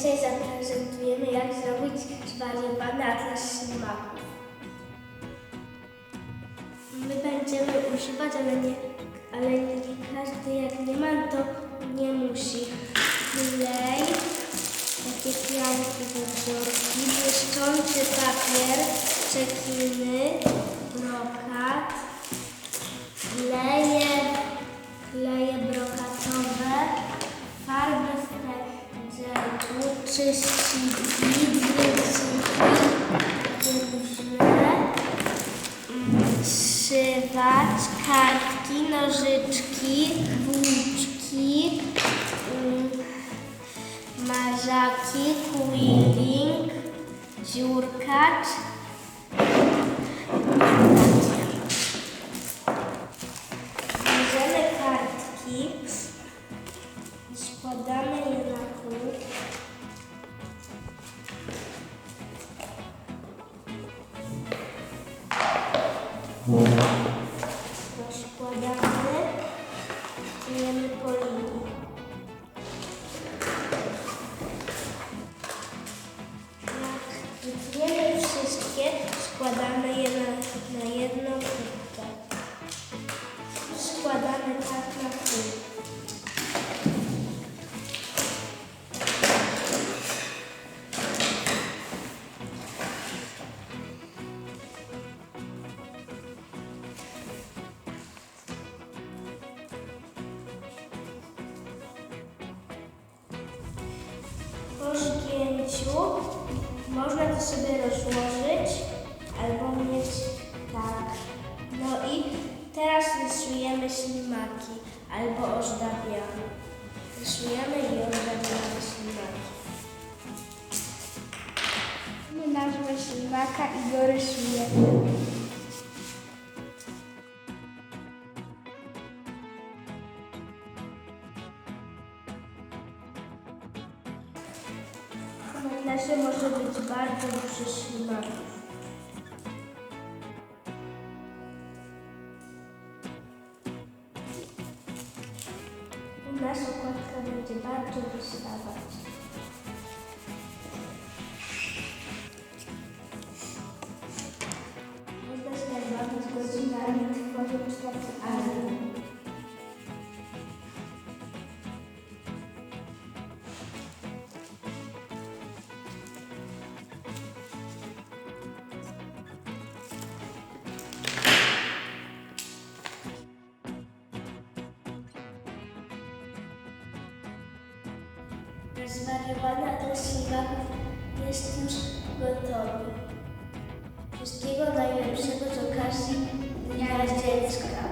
dzisiaj zaprezentujemy, jak zrobić zwariowany atlas ślimaków. My będziemy używać, ale nie, ale nie każdy jak nie ma, to nie musi. Klej, takie pianki do wzorki, błyszczący papier, czekiny, brokat, kleje, kleje mm, zszywacz, kartki, nożyczki, włóczki, mm, marzaki, quilling, dziurkacz. Amen. Po zgięciu można to sobie rozłożyć albo mieć tak. No i teraz rysujemy ślimaki albo ozdabiamy. Rysujemy i ozdabiamy ślimaki. My nazwę ślimaka i go rysujemy. Atlasie może być bardzo dużo ślimaków. U nas okładka będzie bardzo wystawać. Można się tak bawić godzinami, Zwariowany adres ślimaków jest już gotowy. Wszystkiego najlepszego z okazji Dnia Dziecka.